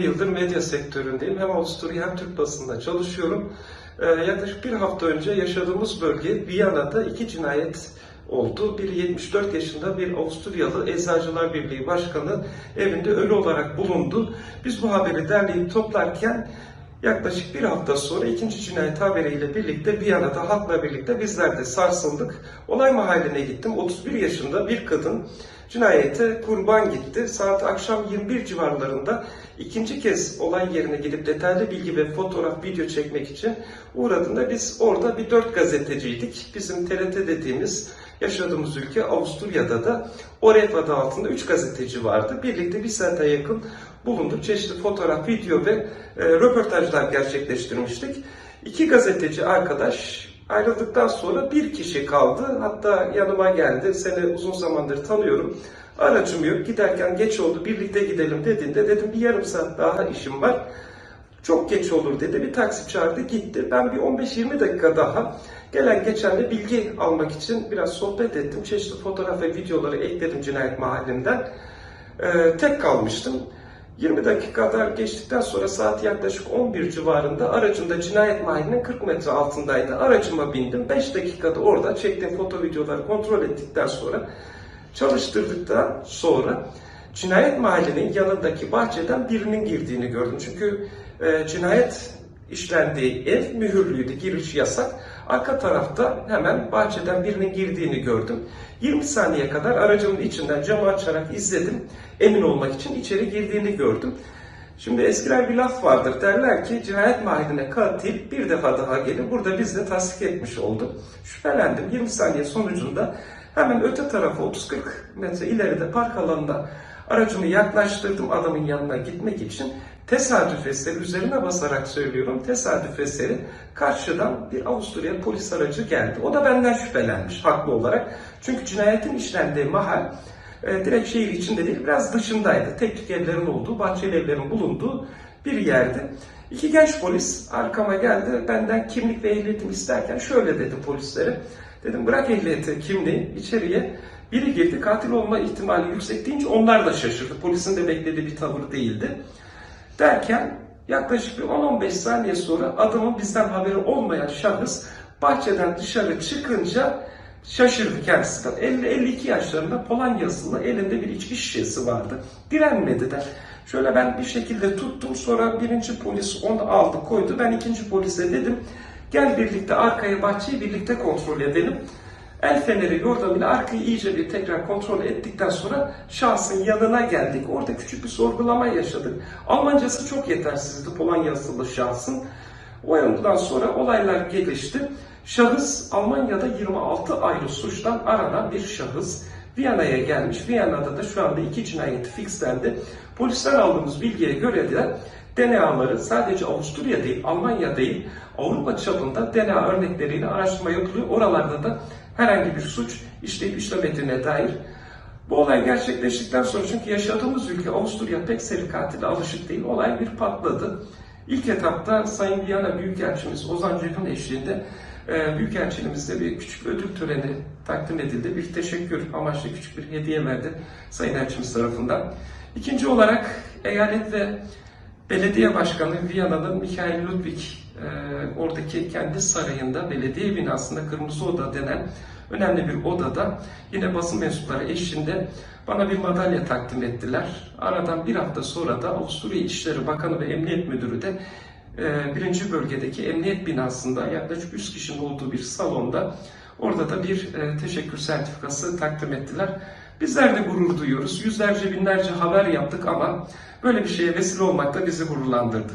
yıldır medya sektöründeyim. Hem Avusturya hem Türk basında çalışıyorum. Ee, yaklaşık bir hafta önce yaşadığımız bölge Viyana'da iki cinayet oldu. Biri 74 yaşında bir Avusturyalı Eczacılar Birliği Başkanı evinde ölü olarak bulundu. Biz bu haberi derleyip toplarken yaklaşık bir hafta sonra ikinci cinayet haberiyle birlikte Viyana'da halkla birlikte bizler de sarsıldık. Olay mahalline gittim. 31 yaşında bir kadın cinayete kurban gitti. Saat akşam 21 civarlarında ikinci kez olay yerine gidip detaylı bilgi ve fotoğraf, video çekmek için uğradığında biz orada bir dört gazeteciydik. Bizim TRT dediğimiz yaşadığımız ülke Avusturya'da da OREF adı altında üç gazeteci vardı. Birlikte bir saate yakın bulunduk. Çeşitli fotoğraf, video ve e, röportajlar gerçekleştirmiştik. İki gazeteci arkadaş ayrıldıktan sonra bir kişi kaldı. Hatta yanıma geldi. Seni uzun zamandır tanıyorum. Aracım yok. Giderken geç oldu. Birlikte gidelim dediğinde dedim bir yarım saat daha işim var. Çok geç olur dedi. Bir taksi çağırdı gitti. Ben bir 15-20 dakika daha gelen geçenle bilgi almak için biraz sohbet ettim. Çeşitli fotoğraf ve videoları ekledim cinayet mahallinden. Ee, tek kalmıştım. 20 dakika kadar geçtikten sonra saat yaklaşık 11 civarında aracımda cinayet mahallinin 40 metre altındaydı. Aracıma bindim. 5 dakikada orada çektiğim foto videoları kontrol ettikten sonra çalıştırdıktan sonra cinayet mahallinin yanındaki bahçeden birinin girdiğini gördüm. Çünkü e, cinayet işlendiği ev mühürlüydü, giriş yasak. Arka tarafta hemen bahçeden birinin girdiğini gördüm. 20 saniye kadar aracımın içinden camı açarak izledim. Emin olmak için içeri girdiğini gördüm. Şimdi eskiden bir laf vardır derler ki cinayet mahalline katil bir defa daha gelir. Burada biz de tasdik etmiş olduk. Şüphelendim. 20 saniye sonucunda hemen öte tarafa 30-40 metre ileride park alanında aracımı yaklaştırdım adamın yanına gitmek için. Tesadüf eseri üzerine basarak söylüyorum. Tesadüf eseri karşıdan bir Avusturya polis aracı geldi. O da benden şüphelenmiş haklı olarak. Çünkü cinayetin işlendiği mahal e, direkt şehir içinde değil biraz dışındaydı. Tek evlerin olduğu, bahçeli evlerin bulunduğu bir yerdi. İki genç polis arkama geldi. Benden kimlik ve ehliyetimi isterken şöyle dedim polislere. Dedim bırak ehliyeti, kimliği içeriye. Biri girdi katil olma ihtimali yüksek deyince onlar da şaşırdı. Polisin de beklediği bir tavır değildi. Derken yaklaşık bir 10-15 saniye sonra adamın bizden haberi olmayan şahıs bahçeden dışarı çıkınca şaşırdı kendisi de. 50-52 yaşlarında Polonyalısı elinde bir içki şişesi vardı. Direnmedi de. Şöyle ben bir şekilde tuttum sonra birinci polis onu aldı koydu. Ben ikinci polise dedim gel birlikte arkaya bahçeyi birlikte kontrol edelim. El feneri yordamıyla arkayı iyice bir tekrar kontrol ettikten sonra şahsın yanına geldik. Orada küçük bir sorgulama yaşadık. Almancası çok yetersizdi Polonyalı şahsın. O yandan sonra olaylar gelişti. Şahıs Almanya'da 26 ayrı suçtan aranan bir şahıs. Viyana'ya gelmiş. Viyana'da da şu anda iki cinayeti fixlendi. Polisten aldığımız bilgiye göre de DNA'ları sadece Avusturya değil, Almanya değil, Avrupa çapında DNA örnekleriyle araştırma yapılıyor. Oralarda da herhangi bir suç işleyip işlemediğine dair. Bu olay gerçekleştikten sonra çünkü yaşadığımız ülke Avusturya pek seri katile alışık değil. Olay bir patladı. İlk etapta Sayın Viyana Büyükelçimiz Ozan Ceyhun eşliğinde e, Büyükelçiliğimizde bir küçük ödül töreni takdim edildi. Bir teşekkür amaçlı küçük bir hediye verdi Sayın Elçimiz tarafından. İkinci olarak eyalet ve belediye başkanı Viyana'nın Michael Ludwig e, oradaki kendi sarayında belediye binasında Kırmızı Oda denen önemli bir odada yine basın mensupları eşliğinde bana bir madalya takdim ettiler. Aradan bir hafta sonra da Avusturya İçişleri Bakanı ve Emniyet Müdürü de birinci bölgedeki emniyet binasında yaklaşık 100 kişinin olduğu bir salonda orada da bir e, teşekkür sertifikası takdim ettiler. Bizler de gurur duyuyoruz. Yüzlerce binlerce haber yaptık ama böyle bir şeye vesile olmak da bizi gururlandırdı.